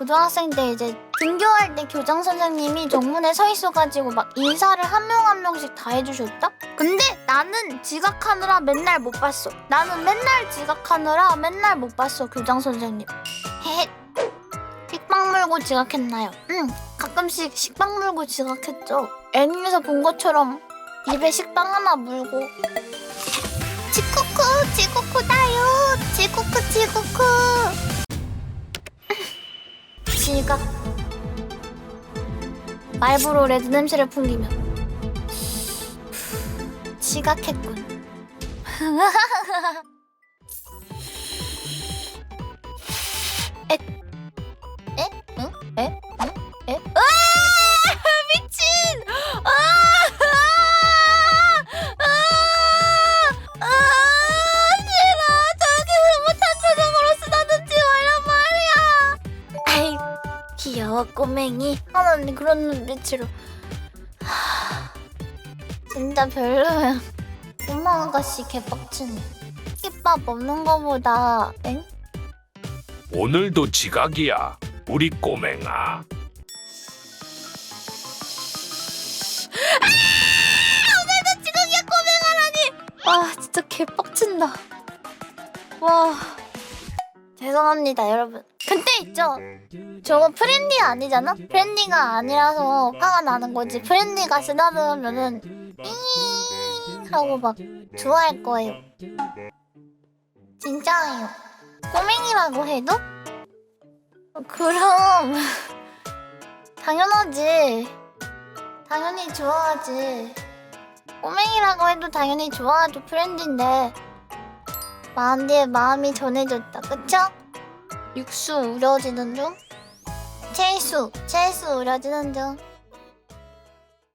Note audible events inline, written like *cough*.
고등학생 때 이제 등교할 때 교장 선생님이 정문에 서 있어가지고 막 인사를 한 명 한 명씩 다 해주셨다? 근데 나는 지각하느라 맨날 못 봤어. 나는 맨날 지각하느라 맨날 못 봤어 교장 선생님. 헤헤. 식빵 물고 지각했나요? 응. 가끔씩 식빵 물고 지각했죠. 애니에서 본 것처럼 입에 식빵 하나 물고 지쿠쿠 지쿠쿠다요 지쿠쿠 지쿠 쿠 지각 말보로 레드 냄새를 풍기며 지각했군 *laughs* 귀여워 꼬맹이. 하나님 그런 눈빛으로. 하, 진짜 별로야. 엄마 아가씨 개빡치네. 끼밥 없는 거보다 엥? 오늘도 지각이야. 우리 꼬맹아. 오늘도 지각이야 꼬맹아라니. 와 진짜 개빡친다. 와 죄송합니다 여러분. 근데 있죠. 저거 프렌디 아니잖아? 프렌디가 아니라서 화가 나는 거지. 프렌디가 쓰다듬으면은 잉 하고 막 좋아할 거예요. 진짜예요. 꼬맹이라고 해도? 그럼 *laughs* 당연하지. 당연히 좋아하지. 꼬맹이라고 해도 당연히 좋아하죠 프렌드인데 마음 뒤에 마음이 전해졌다 그쵸? 육수 우려지는 중? 채수 채수 우려지는 중